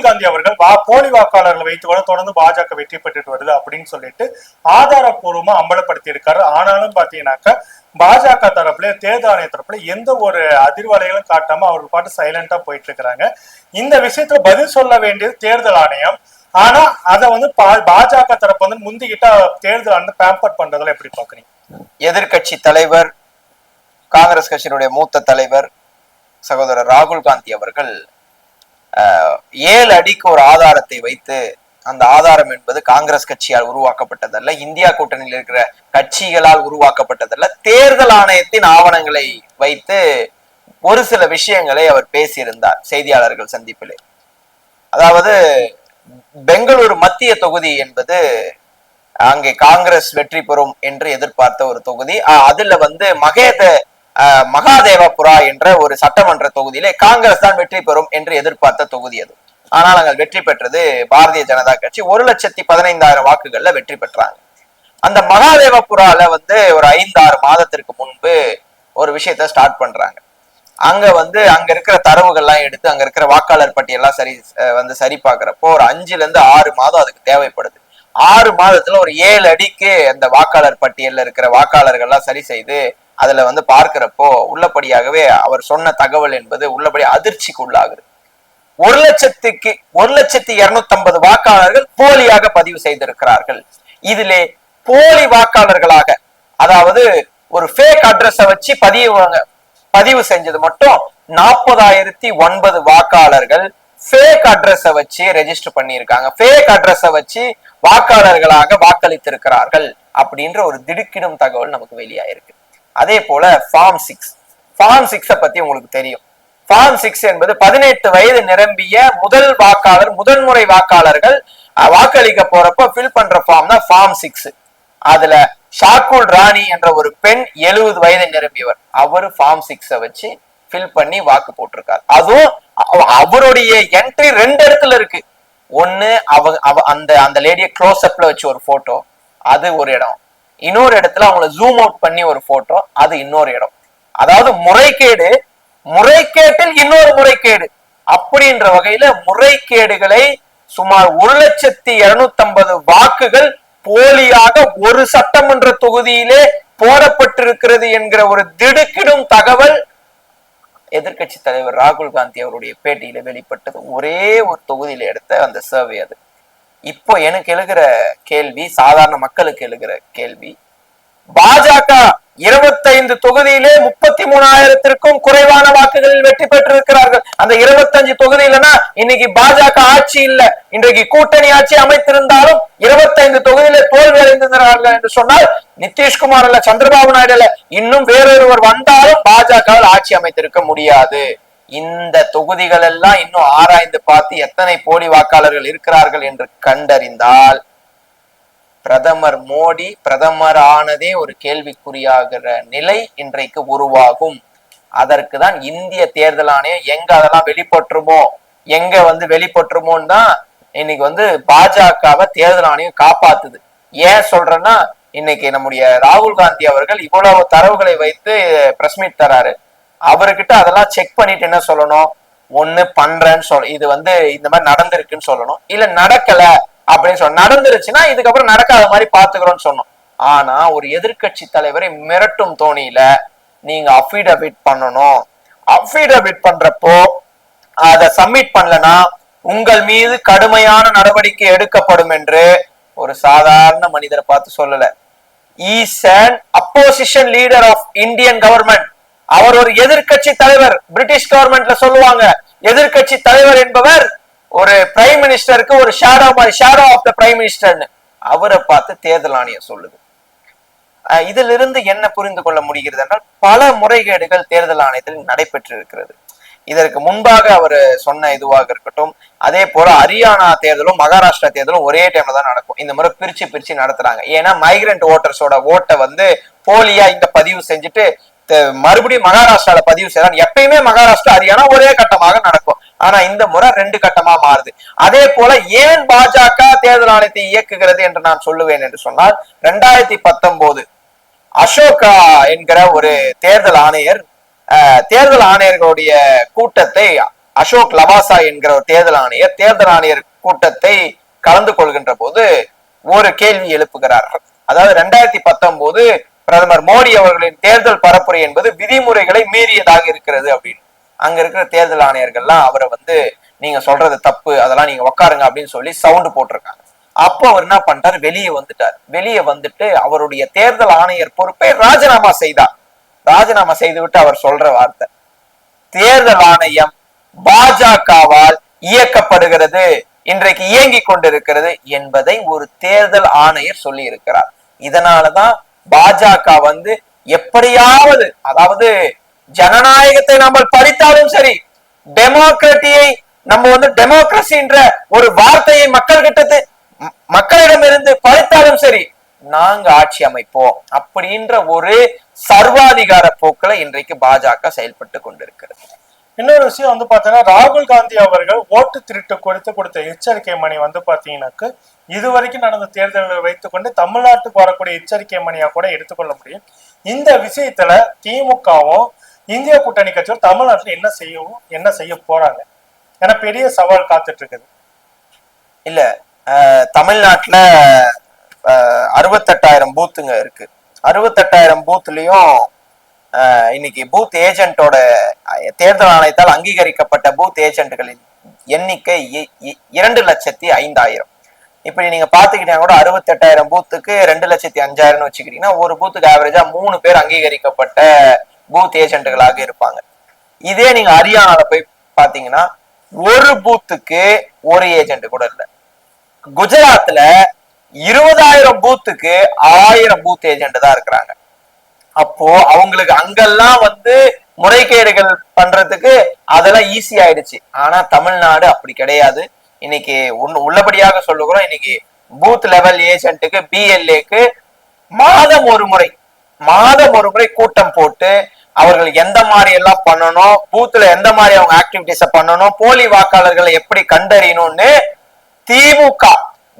ராகுல் காந்தி அவர்கள் வா போலி வாக்காளர்களை வைத்து கூட தொடர்ந்து பாஜக வெற்றி பெற்றுட்டு வருது அப்படின்னு சொல்லிட்டு ஆதாரப்பூர்வமா அம்பலப்படுத்தி இருக்காரு ஆனாலும் பாத்தீங்கன்னாக்க பாஜக தரப்புல தேர்தல் ஆணைய தரப்புல எந்த ஒரு அதிர்வலைகளும் காட்டாம அவர்கள் பாட்டு சைலண்டா போயிட்டு இருக்கிறாங்க இந்த விஷயத்துல பதில் சொல்ல வேண்டியது தேர்தல் ஆணையம். ஆனா அத வந்து பா- பாஜக தரப்பு வந்து முந்திக்கிட்டா தேர்தல் ஆணையம் பேம்பர் பண்றதுல எப்படி பாக்குறீங்க எதிர்கட்சி தலைவர் காங்கிரஸ் கட்சியினுடைய மூத்த தலைவர் சகோதரர் ராகுல் காந்தி அவர்கள் ஏழு அடிக்கு ஒரு ஆதாரத்தை வைத்து அந்த ஆதாரம் என்பது காங்கிரஸ் கட்சியால் உருவாக்கப்பட்டதல்ல இந்தியா கூட்டணியில் இருக்கிற கட்சிகளால் உருவாக்கப்பட்டதல்ல தேர்தல் ஆணையத்தின் ஆவணங்களை வைத்து ஒரு சில விஷயங்களை அவர் பேசியிருந்தார் செய்தியாளர்கள் சந்திப்பிலே. அதாவது பெங்களூரு மத்திய தொகுதி என்பது அங்கே காங்கிரஸ் வெற்றி பெறும் என்று எதிர்பார்த்த ஒரு தொகுதி. அதுல வந்து மகேத மகாதேவபுரா என்ற ஒரு சட்டமன்ற தொகுதியிலே காங்கிரஸ் தான் வெற்றி பெறும் என்று எதிர்பார்த்த தொகுதி அது. ஆனால் நாங்கள் வெற்றி பெற்றது பாரதிய ஜனதா கட்சி ஒரு லட்சத்தி பதினைந்தாயிரம் வாக்குகள்ல வெற்றி பெற்றாங்க. அந்த மகாதேவபுரால வந்து ஒரு ஐந்து ஆறு மாதத்திற்கு முன்பு ஒரு விஷயத்த ஸ்டார்ட் பண்றாங்க. அங்க வந்து அங்க இருக்கிற தரவுகள்லாம் எடுத்து அங்க இருக்கிற வாக்காளர் பட்டியெல்லாம் சரி வந்து சரி பார்க்குறப்போ ஒரு அஞ்சுல இருந்து ஆறு மாதம் அதுக்கு தேவைப்படுது. ஆறு மாதத்துல ஒரு ஏழு அடிக்கு அந்த வாக்காளர் பட்டியல்ல இருக்கிற வாக்காளர்கள்லாம் சரி செய்து அதுல வந்து பார்க்கிறப்போ உள்ளபடியாகவே அவர் சொன்ன தகவல் என்பது உள்ளபடி அதிர்ச்சிக்கு உள்ளாகுது ஒரு லட்சத்துக்கு ஒரு லட்சத்தி இருநூத்தி ஐம்பது வாக்காளர்கள் போலியாக பதிவு செய்திருக்கிறார்கள். இதிலே போலி வாக்காளர்களாக அதாவது ஒரு ஃபேக் அட்ரஸ வச்சு பதிவு பதிவு செஞ்சது மட்டும் நாற்பதாயிரத்தி ஒன்பது வாக்காளர்கள் ஃபேக் அட்ரஸ வச்சு ரெஜிஸ்டர் பண்ணியிருக்காங்க. ஃபேக் அட்ரஸ வச்சு வாக்காளர்களாக வாக்களித்திருக்கிறார்கள் அப்படின்ற ஒரு திடுக்கிடும் தகவல் நமக்கு வெளியாயிருக்கு. அதே போல ஃபார்ம் சிக்ஸ் ஃபார்ம் சிக்ஸை பத்தி உங்களுக்கு தெரியும். ஃபார்ம் சிக்ஸ் என்பது பதினெட்டு வயது நிரம்பிய முதல் வாக்காளர் முதன்முறை வாக்காளர்கள் வாக்களிக்க போறப்போ ஃபில் பண்ற ஃபார்ம் தான் ஃபார்ம் சிக்ஸ் அதுல ஷாக்குல் ராணி என்ற ஒரு பெண் எழுபது வயது நிரம்பியவர். அவர் ஃபார்ம் சிக்ஸ வச்சு ஃபில் பண்ணி வாக்கு போட்டிருக்காரு. அதுவும் அவ- அவருடைய என்ட்ரி ரெண்டு இடத்துல இருக்கு. ஒன்னு அவ அவ அந்த அந்த லேடியை க்ளோஸ் அப்ல வச்சு ஒரு போட்டோ அது ஒரு இடம். இன்னொரு இடத்துல அவங்கள ஜூம் அவுட் பண்ணி ஒரு போட்டோ அது இன்னொரு இடம். அதாவது முறைகேடு முறைகேட்டில் இன்னொரு முறைகேடு. அப்படின்ற வகையில முறைகேடுகளை சுமார் ஒரு லட்சத்தி இருநூத்தி ஐம்பது வாக்குகள் போலியாக ஒரு சட்டமன்ற தொகுதியிலே போடப்பட்டிருக்கிறது என்கிற ஒரு திடுக்கிடும் தகவல் எதிர்க்கட்சி தலைவர் ராகுல் காந்தி அவருடைய பேட்டியில வெளிப்பட்டது. ஒரே ஒரு தொகுதியில எடுத்த அந்த சர்வே அது. இப்போ எனக்கு எழுகிற கேள்வி சாதாரண மக்களுக்கு எழுகிற கேள்வி பாஜக இருபத்தைந்து தொகுதியிலே முப்பத்தி மூணாயிரத்திற்கும் குறைவான வாக்குகளில் வெற்றி பெற்றிருக்கிறார்கள். அந்த இருபத்தஞ்சு தொகுதியிலனா இன்னைக்கு பாஜக ஆட்சி இல்ல. இன்றைக்கு கூட்டணி ஆட்சி அமைத்திருந்தாலும் இருபத்தைந்து தொகுதியில தோல்வி அடைந்திருக்கிறார்கள் என்று சொன்னால் நிதிஷ்குமார் அல்ல சந்திரபாபு நாயுடு அல்ல இன்னும் வேறொருவர் வந்தாலும் பாஜகவில் ஆட்சி அமைத்திருக்க முடியாது. இந்த தொகுதிகள் எல்லாம் இன்னும் ஆராய்ந்து பார்த்து எத்தனை போலி வாக்காளர்கள் இருக்கிறார்கள் என்று கண்டறிந்தால் பிரதமர் மோடி பிரதமர் ஆனதே ஒரு கேள்விக்குறியாகிற நிலை இன்றைக்கு உருவாகும். அதற்கு தான் இந்திய தேர்தல் ஆணையம் எங்க அதெல்லாம் வெளிப்பட்டுருமோ எங்க வந்து வெளிப்பட்டுருமோன்னு தான் இன்னைக்கு வந்து பாஜகவை தேர்தல் ஆணையம் காப்பாத்துது. ஏன் சொல்றேன்னா இன்னைக்கு நம்முடைய ராகுல் காந்தி அவர்கள் இவ்வளவு தரவுகளை வைத்து பிரஸ் மீட் தராரு. அவர்கிட்ட அதெல்லாம் செக் பண்ணிட்டு என்ன சொல்லணும்? ஒண்ணு பண்றேன்னு சொல்ல இது வந்து இந்த மாதிரி நடந்திருக்குன்னு சொல்லணும். இல்ல நடக்கல அப்படின்னு சொல்ல நடந்துருச்சுன்னா இதுக்கப்புறம் நடக்காத மாதிரி பாத்துக்கிறோம்னு சொன்னோம். ஆனா ஒரு எதிர்க்கட்சி தலைவரை மிரட்டும் தோணியில நீங்க அஃபிடவிட் பண்ணணும். அஃபிடவிட் பண்றப்போ அதை சப்மிட் பண்ணலனா உங்கள் மீது கடுமையான நடவடிக்கை எடுக்கப்படும் என்று ஒரு சாதாரண மனிதரை பார்த்து சொல்லல. Is an opposition leader of Indian government அவர் ஒரு எதிர்கட்சி தலைவர். பிரிட்டிஷ் கவர்மெண்ட்ல சொல்லுவாங்க. எதிர்கட்சி தலைவர் என்பவர் ஒரு பிரைம் மினிஸ்டருக்கு ஒரு ஷேடோ மாதிரி ஷேடோ ஆஃப் த பிரைம் மினிஸ்டர்னு அவரை பார்த்து தேர்தல் ஆணையம் சொல்லுது. இதிலிருந்து என்ன புரிந்து கொள்ள முடிகிறது என்றால் பல முறைகேடுகள் தேர்தல் ஆணையத்தில் நடைபெற்று இருக்கிறது இதற்கு முன்பாக அவர் சொன்ன இதுவாக இருக்கட்டும் அதே போல ஹரியானா தேர்தலும் மகாராஷ்டிரா தேர்தலும் ஒரே டைம்ல தான் நடக்கும். இந்த முறை பிரிச்சு பிரிச்சு நடத்துறாங்க. ஏன்னா மைக்ரண்ட் ஓட்டர்ஸோட ஓட்டை வந்து போலியா இங்க பதிவு செஞ்சுட்டு மறுபடியும் மகாராஷ்டிரால பதிவு செய்யறாங்க எப்பயுமே மகாராஷ்டிரா ஹரியானா ஒரே கட்டமாக நடக்கும். ஆனா இந்த முறை ரெண்டு கட்டமா மாறுது. அதே போல ஏன் பாஜக தேர்தல் ஆணையத்தை இயக்குகிறது என்று நான் சொல்லுவேன் என்று சொன்னால் ரெண்டாயிரத்தி பத்தொன்பது அசோகா என்கிற ஒரு தேர்தல் ஆணையர் அஹ், தேர்தல் ஆணையர்களுடைய கூட்டத்தை அசோக் லவாசா என்கிற ஒரு தேர்தல் ஆணையர் தேர்தல் ஆணையர் கூட்டத்தை கலந்து கொள்கின்ற போது ஒரு கேள்வி எழுப்புகிறார்கள். அதாவது ரெண்டாயிரத்தி பத்தொன்பது பிரதமர் மோடி அவர்களின் தேர்தல் பரப்புரை என்பது விதிமுறைகளை மீறியதாக இருக்கிறது அப்படின்னு. அங்க இருக்கிற தேர்தல் ஆணையர்கள்லாம் அவரை வந்து நீங்க சொல்றது தப்பு அதெல்லாம் நீங்க உட்காருங்க அப்படின்னு சொல்லி சவுண்ட் போட்டிருக்காங்க. அப்போ அவர் என்ன பண்ணிட்டார்? வெளியே வந்துட்டார். வெளியே வந்துட்டு அவருடைய தேர்தல் ஆணையர் பொறுப்பை ராஜினாமா செய்தார். ராஜினாமா செய்து விட்டு அவர் சொல்ற வார்த்தை தேர்தல் ஆணையம் பாஜகவால் இயக்கப்படுகிறது இன்றைக்கு இயங்கி கொண்டிருக்கிறது என்பதை ஒரு தேர்தல் ஆணையர் சொல்லி இருக்கிறார் இதனாலதான் பாஜக வந்து எப்படியாவது அதாவது ஜனநாயகத்தை நம்ம படித்தாலும் சரி டெமோக்ரட்டியை நம்ம வந்து டெமோக்ரஸின்ற ஒரு வார்த்தையை மக்கள் கிட்டத்து மக்களிடம் இருந்து படித்தாலும் சரி நாங்க ஆட்சி அமைப்போம் அப்படின்ற ஒரு சர்வாதிகார போக்களை இன்றைக்கு பாஜக செயல்பட்டு கொண்டிருக்கிறது. இன்னொரு விஷயம் வந்து பார்த்தீங்கன்னா ராகுல் காந்தி அவர்கள் ஓட்டு திருட்டு குறித்து கொடுத்த எச்சரிக்கை மணி வந்து பாத்தீங்கன்னாக்க இதுவரைக்கும் நடந்த தேர்தல்களை வைத்துக்கொண்டு தமிழ்நாட்டுக்கு வரக்கூடிய எச்சரிக்கை மணியாக கூட எடுத்துக்கொள்ள முடியும். இந்த விஷயத்துல திமுகவும் இந்திய கூட்டணி கட்சியும் தமிழ்நாட்டில் என்ன செய்யவும் என்ன செய்ய போறாங்க? ஏன்னா பெரிய சவால் காத்துட்டு இருக்குது இல்ல தமிழ்நாட்டில் தமிழ்நாட்டுல அறுபத்தெட்டாயிரம் பூத்துங்க இருக்கு. அறுபத்தெட்டாயிரம் பூத்லயும் இன்னைக்கு பூத் ஏஜென்ட்டோட தேர்தல் ஆணையத்தால் அங்கீகரிக்கப்பட்ட பூத் ஏஜென்ட்களின் எண்ணிக்கை இ- இ- இரண்டு லட்சத்தி ஐந்தாயிரம். இப்படி நீங்க பாத்துக்கிட்டீங்கன்னா கூட அறுபத்தெட்டாயிரம் பூத்துக்கு ரெண்டு லட்சத்தி அஞ்சாயிரம்னு வச்சுக்கிட்டீங்கன்னா ஒரு பூத்துக்கு ஆவரேஜா மூணு பேர் அங்கீகரிக்கப்பட்ட பூத் ஏஜென்ட்களாக இருப்பாங்க. இதே நீங்க ஹரியானால போய் பாத்தீங்கன்னா ஒரு பூத்துக்கு ஒரு ஏஜென்ட் கூட இல்ல. குஜராத்ல இருபதாயிரம் பூத்துக்கு ஆயிரம் பூத் ஏஜென்ட் தான் இருக்கிறாங்க. அப்போ அவங்களுக்கு அங்கெல்லாம் வந்து முறைகேடுகள் பண்றதுக்கு அதெல்லாம் ஈஸி ஆயிடுச்சு. ஆனா தமிழ்நாடு அப்படி கிடையாது. இன்னைக்கு ஒன்னு உள்ளபடியாக சொல்லுகிறோம். இன்னைக்கு பூத் லெவல் ஏஜென்ட்டுக்கு பிஎல்ஏக்கு மாதம் ஒரு முறை மாதம் ஒரு முறை கூட்டம் போட்டு அவர்கள் எந்த மாதிரி எல்லாம் பண்ணணும் பூத்துல எந்த மாதிரி அவங்க ஆக்டிவிட்டிஸ பண்ணணும் போலி வாக்காளர்களை எப்படி கண்டறியணும்னு திமுக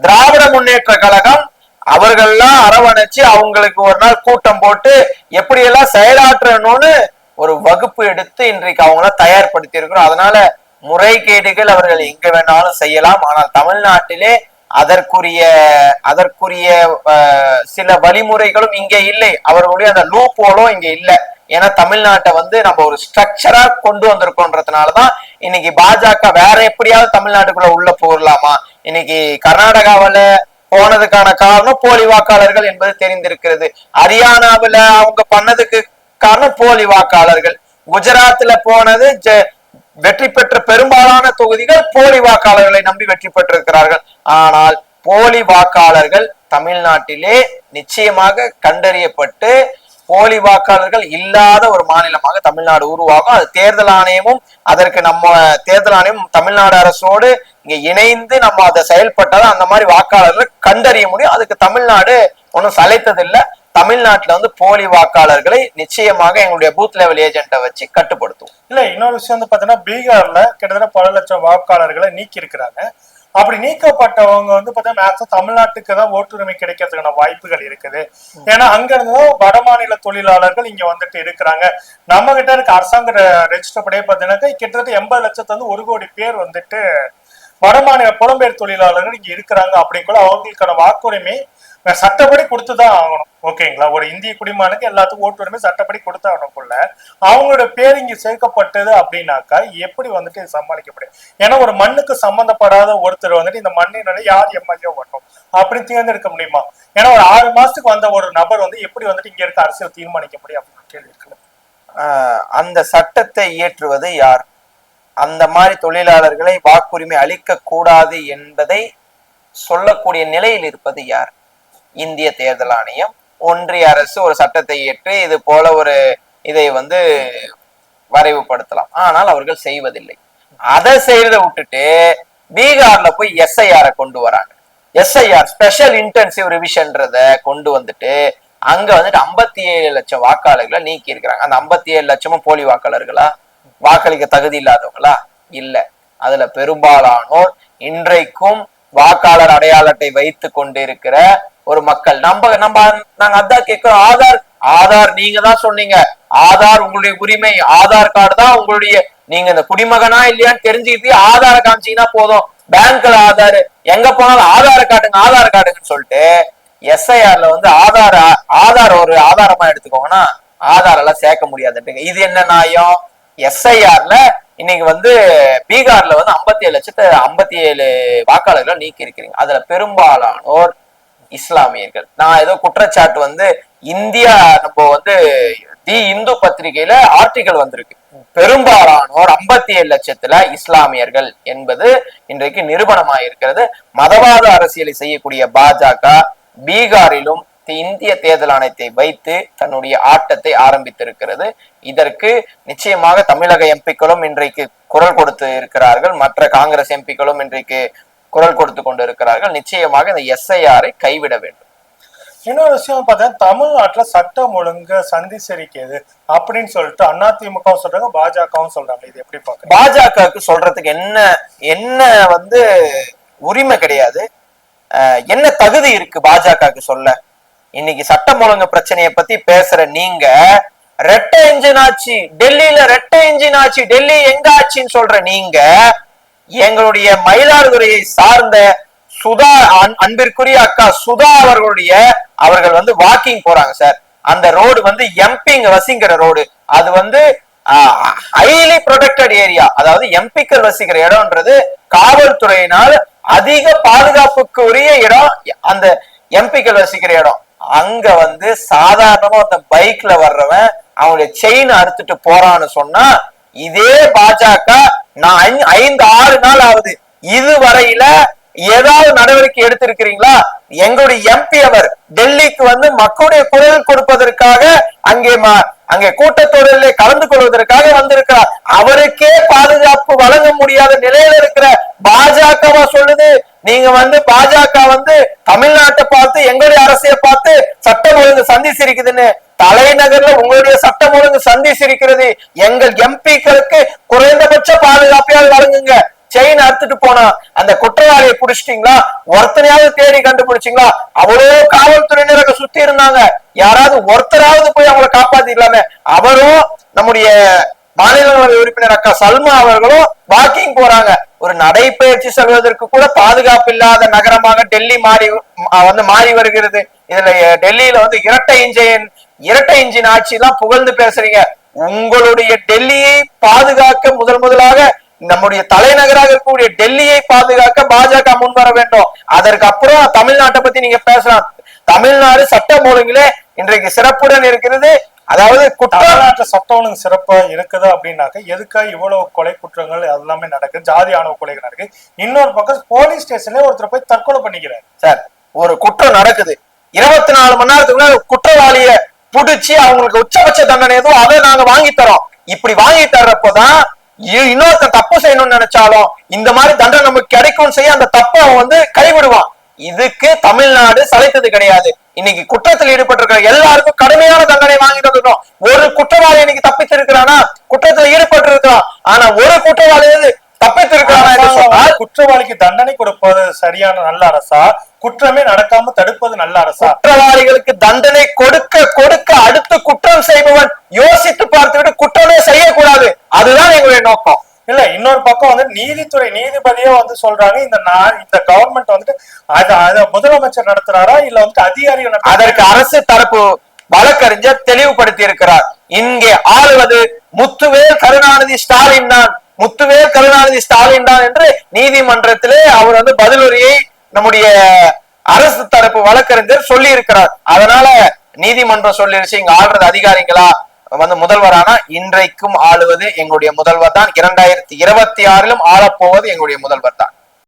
திராவிட முன்னேற்ற கழகம் அவர்கள்லாம் அரவணைச்சு அவங்களுக்கு ஒரு நாள் கூட்டம் போட்டு எப்படியெல்லாம் செயலாற்றணும்னு ஒரு வகுப்பு எடுத்து இன்றைக்கு அவங்கள தயார்படுத்தி இருக்கிறோம் அதனால முறைகேடுகள் அவர்கள் எங்க வேணாலும் செய்யலாம். ஆனால் தமிழ்நாட்டிலே அதற்குரிய அதற்குரிய சில வழிமுறைகளும் இங்க இல்லை. அவர்களுடைய அந்த லூ போலும் இங்க இல்லை. ஏன்னா தமிழ்நாட்டை வந்து நம்ம ஒரு ஸ்ட்ரக்சரா கொண்டு வந்திருக்கோன்றதுனாலதான் இன்னைக்கு பாஜக வேற எப்படியாவது தமிழ்நாட்டுக்குள்ள உள்ள போகலாமா? இன்னைக்கு கர்நாடகாவில போனதுக்கான காரணம் போலி வாக்காளர்கள் என்பது தெரிந்திருக்கிறது. ஹரியானாவுல அவங்க பண்ணதுக்கு காரணம் போலி வாக்காளர்கள். குஜராத்ல போனது வெற்றி பெற்ற பெரும்பாலான தொகுதிகள் போலி வாக்காளர்களை நம்பி வெற்றி பெற்றிருக்கிறார்கள். ஆனால் போலி வாக்காளர்கள் தமிழ்நாட்டிலே நிச்சயமாக கண்டறியப்பட்டு போலி வாக்காளர்கள் இல்லாத ஒரு மாநிலமாக தமிழ்நாடு உருவாகும். அது தேர்தல் ஆணையமும் அதற்கு நம்ம தேர்தல் ஆணையம் தமிழ்நாடு அரசோடு இங்க இணைந்து நம்ம அதை செயல்பட்டால் அந்த மாதிரி வாக்காளர்களை கண்டறிய முடியும். அதுக்கு தமிழ்நாடு ஒன்றும் சளைத்ததில்லை. தமிழ்நாட்டுல வந்து போலி வாக்காளர்களை நிச்சயமாக எங்களுடைய பூத் லெவல் ஏஜென்ட்டை வச்சு கட்டுப்படுத்தும் இல்ல இன்னொரு விஷயம் வந்து பாத்தீங்கன்னா பீகார்ல கிட்டத்தட்ட பல லட்சம் வாக்காளர்களை நீக்கி இருக்கிறாங்க அப்படி நீக்கப்பட்டவங்க வந்து பார்த்தீங்கன்னா மேக்ஸிமம் தமிழ்நாட்டுக்கு தான் ஓட்டுரிமை கிடைக்கிறதுக்கான வாய்ப்புகள் இருக்குது. ஏன்னா அங்க இருந்தும் வட மாநில தொழிலாளர்கள் இங்க வந்துட்டு இருக்கிறாங்க. நம்ம கிட்ட இருக்க அரசாங்க ரெஜிஸ்டர் படையே பார்த்தீங்கன்னா கிட்டத்தட்ட எண்பது லட்சத்து வந்து ஒரு கோடி பேர் வந்துட்டு வடமாநில புலம்பெயர் தொழிலாளர்கள் இங்க இருக்கிறாங்க. அப்படிங்குள்ள அவங்களுக்கான வாக்குரிமை சட்டப்படி கொடுத்துதான் ஆகணும். ஓகேங்களா? ஒரு இந்திய குடிமகனுக்கு எல்லாத்துக்கும் ஓட்டுரிமை சட்டப்படி கொடுத்தாகணும்குள்ள அவங்களோட பேர் இங்க சேர்க்கப்பட்டது அப்படின்னாக்கா எப்படி வந்துட்டு இது சமாளிக்கப்படும்? ஏன்னா ஒரு மண்ணுக்கு சம்பந்தப்படாத ஒருத்தர் வந்துட்டு இந்த மண்ணினால யார் எம்எல்ஏ வரணும்? அப்படின்னு தேர்ந்தெடுக்க முடியுமா? ஏன்னா ஒரு ஆறு மாசத்துக்கு வந்த ஒரு நபர் வந்து எப்படி வந்துட்டு இங்க இருக்க அரசியல் தீர்மானிக்க முடியும் அப்படின்னு கேள்வி இருக்குல்ல அந்த சட்டத்தை இயற்றுவது யார்? அந்த மாதிரி தொழிலாளர்களை வாக்குரிமை அளிக்க கூடாது என்பதை சொல்லக்கூடிய நிலையில் இருப்பது யார்? இந்திய தேர்தல் ஆணையம் ஒன்றிய அரசு ஒரு சட்டத்தை இயற்றி இது போல ஒரு இதை வந்து வரைவுபடுத்தலாம். ஆனால் அவர்கள் செய்வதில்லை. அதை செய்யறத விட்டுட்டு பீகார்ல போய் எஸ்ஐஆரை கொண்டு வராங்க. எஸ்ஐஆர் ஸ்பெஷல் இன்டென்சிவ் ரிவிஷன்றத கொண்டு வந்துட்டு அங்க வந்துட்டு ஐம்பத்தி ஏழு லட்சம் வாக்காளர்களை நீக்கி இருக்கிறாங்க அந்த ஐம்பத்தி ஏழு லட்சமும் போலி வாக்காளர்களா? வாக்களிக்க தகுதி இல்லாதவங்களா? இல்ல. அதுல பெரும்பாலானோர் இன்றைக்கும் வாக்காளர் அடையாளத்தை வைத்து கொண்டிருக்கிற ஒரு மக்கள். நம்ம நம்ம நாங்க அதான் கேட்கிறோம். ஆதார் ஆதார் நீங்க தான் சொன்னீங்க. ஆதார் உங்களுடைய உரிமை. ஆதார் கார்டு தான் உங்களுடைய நீங்க இந்த குடிமகனா இல்லையான்னு தெரிஞ்சுக்கிட்டு ஆதார காமிச்சீங்கன்னா போதும். பேங்க்ல ஆதார் எங்க போனாலும் ஆதார் காட்டுங்க ஆதார் கார்டுங்கன்னு சொல்லிட்டு எஸ்ஐஆர்ல வந்து ஆதார ஆதார் ஒரு ஆதாரமா எடுத்துக்கோங்கன்னா ஆதார் எல்லாம் சேர்க்க முடியாதுன்றீங்க இது என்ன நியாயம்? எஸ்ஐஆர்ல இன்னைக்கு வந்து பீகார்ல வந்து 57 ஏழு லட்சத்து ஐம்பத்தி ஏழு வாக்காளர்களை நீக்கி இருக்கிறீங்க அதுல பெரும்பாலானோர் இஸ்லாமியர்கள். நான் ஏதோ குற்றச்சாட்டு வந்து இந்தியா நம்ம வந்து தி இந்து பத்திரிகையில ஆர்டிகல் வந்திருக்கு. பெரும்பாலானோர் 57 ஏழு லட்சத்துல இஸ்லாமியர்கள் என்பது இன்றைக்கு நிரூபணமாயிருக்கிறது. மதவாத அரசியலை செய்யக்கூடிய பாஜக பீகாரிலும் தி- இந்திய தேர்தல் ஆணையத்தை வைத்து தன்னுடைய ஆட்டத்தை ஆரம்பித்திருக்கிறது. இதற்கு நிச்சயமாக தமிழக எம்பிக்களும் இன்றைக்கு குரல் கொடுத்து இருக்கிறார்கள். மற்ற காங்கிரஸ் எம்பிக்களும் இன்றைக்கு குரல் கொடுத்து கொண்டு இருக்கிறார்கள் நிச்சயமாக இந்த எஸ்ஐஆரை கைவிட வேண்டும். இன்னொரு விஷயம் பார்த்தா தமிழ்நாட்டுல சட்டம் ஒழுங்கு சந்தி சிரிக்குது அப்படின்னு சொல்லிட்டு அதிமுகவும் சொல்றாங்க பாஜகவும் சொல்றாங்க. இது எப்படி பாக்குறீங்க பாஜகவுக்கு சொல்றதுக்கு என்ன என்ன வந்து உரிமை கிடையாது. என்ன தகுதி இருக்கு பாஜகவுக்கு சொல்ல? இன்னைக்கு சட்டம் ஒழுங்கு பிரச்சனையை பத்தி பேசுற நீங்க ரெட்டை இன்ஜின் ஆட்சி டெல்லியில ரெட்டை இன்ஜின் ஆட்சி டெல்லி எங்க ஆட்சின்னு சொல்ற நீங்க எங்களுடைய மயிலாடுதுறையை சார்ந்த சுதா அன்பிற்குரிய அக்கா சுதா அவர்களுடைய அவர்கள் வந்து வாக்கிங் போறாங்க சார் அந்த ரோடு வந்து எம்பிங் வசிங்கிற ரோடு அது வந்து ஹைலி ப்ரொடெக்டட் ஏரியா அதாவது எம்பிக்கள் வசிக்கிற இடம்ன்றது காவல்துறையினால் அதிக பாதுகாப்புக்கு உரிய இடம் அந்த எம்பிக்கள் வசிக்கிற இடம். அங்க வந்து சாதாரணமா அந்த பைக்ல வர்றவன் அவனுடைய செயின் அறுத்துட்டு போறான்னு சொன்னா இதே பாஜக நான் ஐந்து- ஆறு நாள் ஆகுது இதுவரையில ஏதாவது நடவடிக்கை எடுத்திருக்கிறீங்களா? எங்களுடைய எம்பி அவர் டெல்லிக்கு வந்து மக்களுடைய குரல் கொடுப்பதற்காக அங்கே அங்கே கூட்டத்தொடரிலே கலந்து கொள்வதற்காக வந்திருக்கிறார். அவருக்கே பாதுகாப்பு வழங்க முடியாத நிலையில இருக்கிற பாஜகவா சொல்லுது நீங்க வந்து பாஜக வந்து தமிழ்நாட்டை பார்த்து எங்களுடைய அரசியை பார்த்து சட்டம் ஒழுங்கு சந்தி சிரிக்குதுன்னு தலைநகர்ல உங்களுடைய சட்டம் ஒழுங்கு சந்தி சிரிக்கிறது எங்கள் எம்பிக்களுக்கு குறைந்தபட்ச பாதுகாப்பையால் வழங்குங்க. செயின் அறுத்துட்டு போனா அந்த குற்றவாளியை புடிச்சிட்டீங்களா? ஒருத்தனையாவது தேடி கண்டுபிடிச்சீங்களா? அவ்வளோ காவல்துறையினர் அங்க சுத்தி இருந்தாங்க. யாராவது ஒருத்தராவது போய் அவங்களை காப்பாத்திக்கலாமே அவரும் நம்முடைய மாநிலங்களவை உறுப்பினர் அக்கா சல்மா அவர்களும் வாக்கிங் போறாங்க. ஒரு நடைபயிற்சி செல்வதற்கு கூட பாதுகாப்பு இல்லாத நகரமாக டெல்லி மாறி வந்து மாறி வருகிறது. இதுல டெல்லியில வந்து இரட்டை இன்ஜின் இரட்டை இன்ஜின் ஆட்சி எல்லாம் புகழ்ந்து பேசுறீங்க. உங்களுடைய டெல்லியை பாதுகாக்க முதல் முதலாக நம்முடைய தலைநகராக இருக்கக்கூடிய டெல்லியை பாதுகாக்க பாஜக முன்வர வேண்டும். அதற்கு அப்புறம் தமிழ்நாட்டை பத்தி நீங்க பேசலாம். தமிழ்நாடு சட்டம் ஒழுங்கிலே இன்றைக்கு சிறப்புடன் இருக்கிறது. அதாவது தமிழ்நாட்டுல சட்டம் ஒழுங்கு சிறப்பா இருக்குது அப்படின்னாக்க எதுக்காக இவ்வளவு கொலை குற்றங்கள் எல்லாமே நடக்குது ஜாதி ஆணவ கொலைகள் நடக்குது? இன்னொரு பக்கம் போலீஸ் ஸ்டேஷன்ல ஒருத்தர் போய் தற்கொலை பண்ணிக்கிறார். சார் ஒரு குற்றம் நடக்குது. இருபத்தி நாலு மணி நேரத்துக்குள்ள குற்றவாளிய புடிச்சு அவங்களுக்கு உச்சபட்ச தண்டனை எதுவும் அதை நாங்க வாங்கி தரோம். இப்படி வாங்கி தர்றப்போதான் இன்னொருத்தன் தப்பு செய்யணும்னு நினைச்சாலும் இந்த மாதிரி தண்டனை நமக்கு கிடைக்கும் செய்ய அந்த தப்பை அவன் வந்து கைவிடுவான். இதுக்கு தமிழ்நாடு சளைத்தது கிடையாது. இன்னைக்கு குற்றத்தில் ஈடுபட்டிருக்கிற எல்லாருக்கும் கடுமையான தண்டனை வாங்கிட்டு வந்துட்டோம் ஒரு குற்றவாளி இன்னைக்கு தப்பித்திருக்கிறானா குற்றத்தில் ஈடுபட்டு ஆனா ஒரு குற்றவாளி சொன்னால் குற்றவாளிக்கு தண்டனை கொடுப்பது சரியான நல்ல அரசா? குற்றமே நடக்காம தடுப்பது நல்ல அரசா? குற்றவாளிகளுக்கு தண்டனை கொடுக்க கொடுக்க அடுத்து குற்றம் செய்பவன் யோசித்து பார்த்துவிட்டு குற்றமே செய்யக்கூடாது. அதுதான் எங்களுடைய நோக்கம். இல்ல இன்னொரு பக்கம் வந்து நீதித்துறை நீதிபதியே வந்து சொல்றாங்க இந்த இந்த கவர்மெண்ட் வந்துட்டு அத அத முதலமைச்சர் நடத்துறாரா? இல்ல வந்து அதிகாரிகள்? அதற்கு அரசு தரப்பு வழக்கறிஞர் தெளிவுபடுத்தி இருக்கிறார். இங்கே ஆளுவது முத்துவேல் கருணாநிதி ஸ்டாலின் தான். முத்துவேல் கருணாநிதி ஸ்டாலின் தான் என்று நீதிமன்றத்திலே அவர் வந்து பதிலுரையை நம்முடைய அரசு தரப்பு வழக்கறிஞர் சொல்லி இருக்கிறார் அதனால நீதிமன்றம் சொல்லிருச்சு இங்க ஆள்றது அதிகாரிகளா வந்து முதல்வரானா இன்றைக்கும் ஆளுவது எங்களுடைய முதல்வர் தான். இரண்டாயிரத்தி இருபத்தி ஆறிலும் ஆளப்போவது எங்களுடைய முதல்வர் தான்.